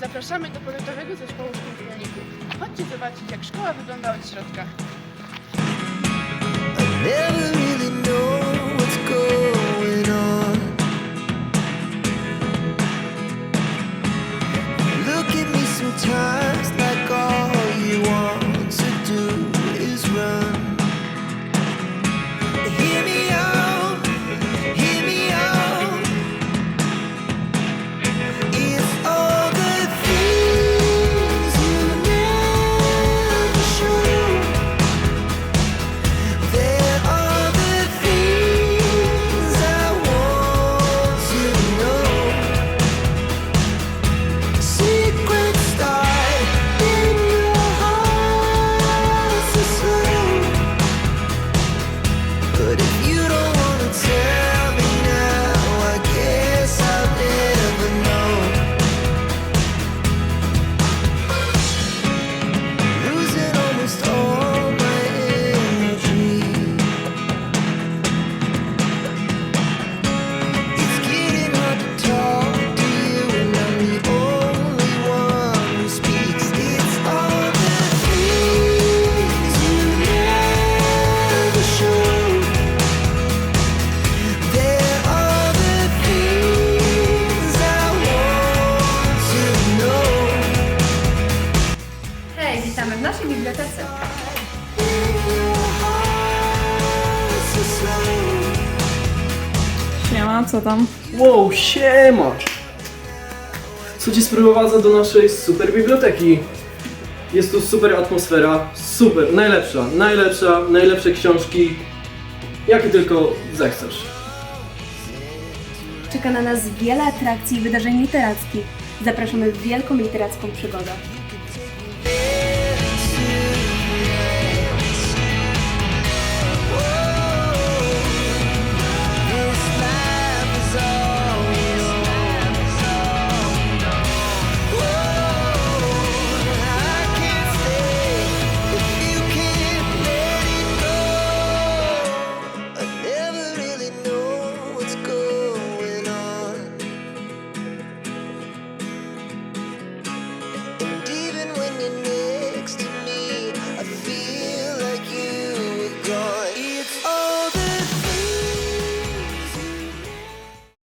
Zapraszamy do powiatowego zespołu specjalników. Chodźcie zobaczyć, jak szkoła wygląda od środka. Naszej bibliotece. Siema, co tam? Wow, siema! Co ci sprowadza do naszej super biblioteki? Jest tu super atmosfera, super, najlepsza, najlepsza, najlepsze książki, jakie tylko zechcesz. Czeka na nas wiele atrakcji i wydarzeń literackich. Zapraszamy w wielką literacką przygodę.